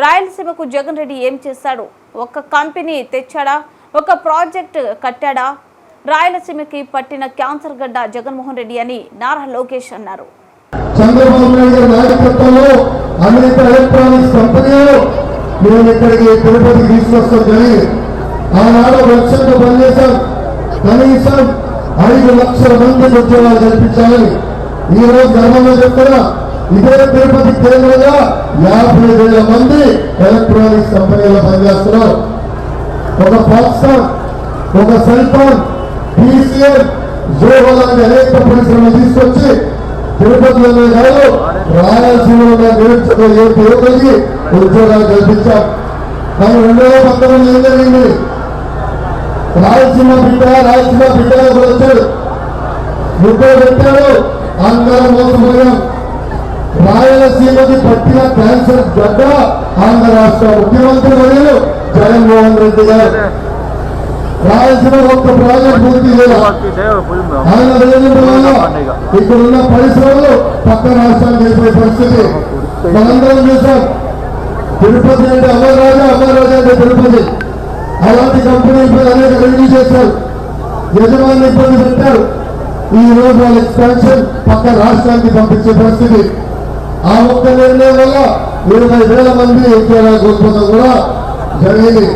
రాయలసీమకు జగన్ రెడ్డి ఏం చేశాడు? ఒక కంపెనీ తెచ్చాడా? ఒక ప్రాజెక్ట్ కట్టాడా? రాయలసీమకి పట్టిన క్యాన్సర్ గడ్డ జగన్మోహన్ రెడ్డి అని నారా లోకేష్ అన్నారు. చంద్రబాబు నాయుడు నాయకత్వంలో అనేక ఎలక్ట్రానిక్స్ కంపెనీలు మేము ఇక్కడికి తీసుకొస్తాం ఆనాడు పనిచేశాం. కనీసం ఐదు లక్షల మంది ఉద్యోగాలు కల్పించాలని ఈరోజు గర్వంగా చెప్తున్నా. ఇదే తిరుపతి కేంద్రంగా యాభై వేల మంది ఎలక్ట్రానిక్స్ కంపెనీలో పనిచేస్తున్నారు. ఒక పాకిస్తాన్ ఒక సెల్ఫోన్ టీసీఎల్ జోహో లాంటి అనేక పరిశ్రమలు తీసుకొచ్చి తిరుపతిలోనే కాదు రాయలసీమలో ఉన్న నిరుద్యోగ యువకులకి ఉద్యోగాలు కల్పించాం. కానీ రెండు వేల పంతొమ్మిది ఏం జరిగింది? రాయలసీమ బిడ్డ రాయలసీమ బిడ్డ వచ్చాడు. ముప్పై పెట్టాడు అందరూ రాయలసీమకి క్యాన్సర్ గడ్డ ఆంధ్ర రాష్ట్ర ముఖ్యమంత్రి వర్యులు జగన్మోహన్ రెడ్డి గారు. రాయలసీమ ఒక్క ప్రాజెక్ట్ పూర్తి చేయాలి. ఆయన రేణుల వల్ల ఇక్కడ ఉన్న పరిశ్రమలు పక్క రాష్ట్రానికి వెళ్ళిపోయే పరిస్థితి. మనందరం చూసాం. తిరుపతి అంటే అమరరాజా అమరరాజా అంటే తిరుపతి. అలాంటి కంపెనీ ఇప్పుడు అనేక రివ్యూ చేశారు. యజమాని ఇబ్బంది పెట్టారు. ఈ రోజు వాళ్ళ ఎక్స్పాన్షన్ పక్క రాష్ట్రానికి పంపించే పరిస్థితి. ఆ ఒక్క నిర్ణయం వల్ల ఇరవై వేల మంది ఉద్యోగాలు కోల్పోవడం కూడా జరిగింది.